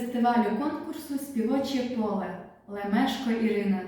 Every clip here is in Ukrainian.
фестивалю конкурсу Співоче поле Лемешко Ірина.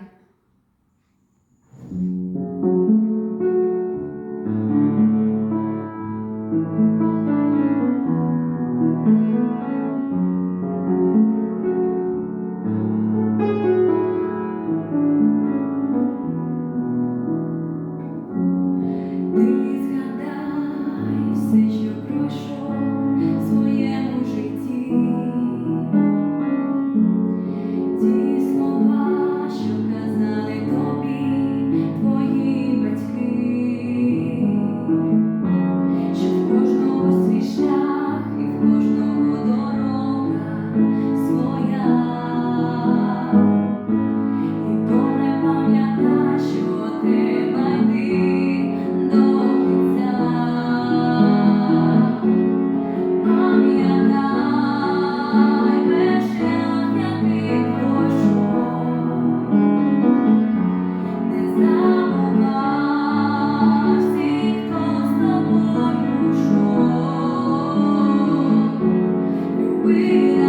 without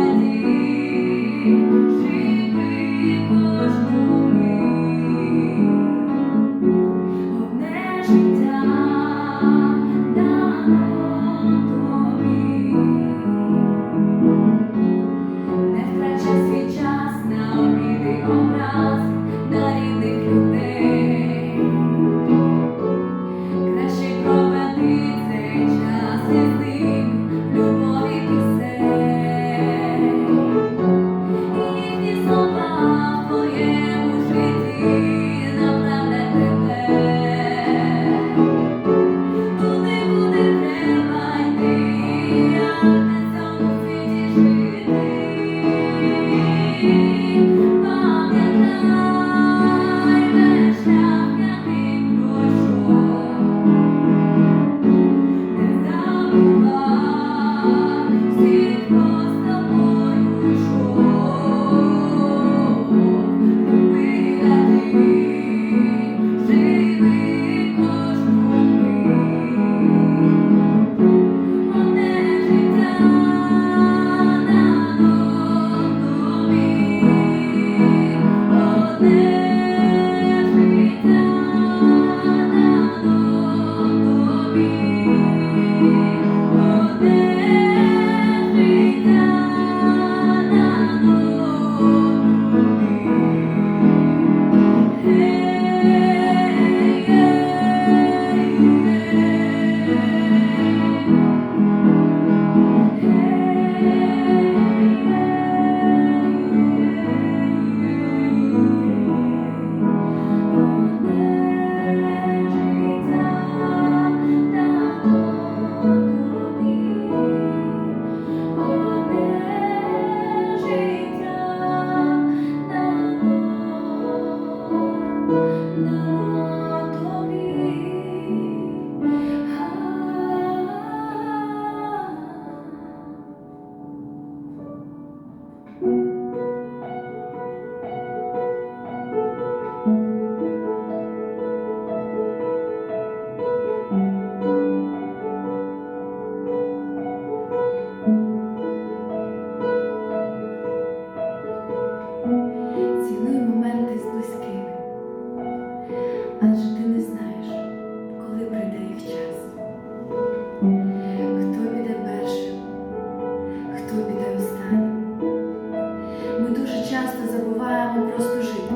ми дуже часто забуваємо просто жити,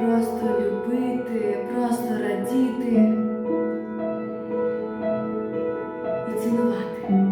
просто любити, просто радіти і цінувати.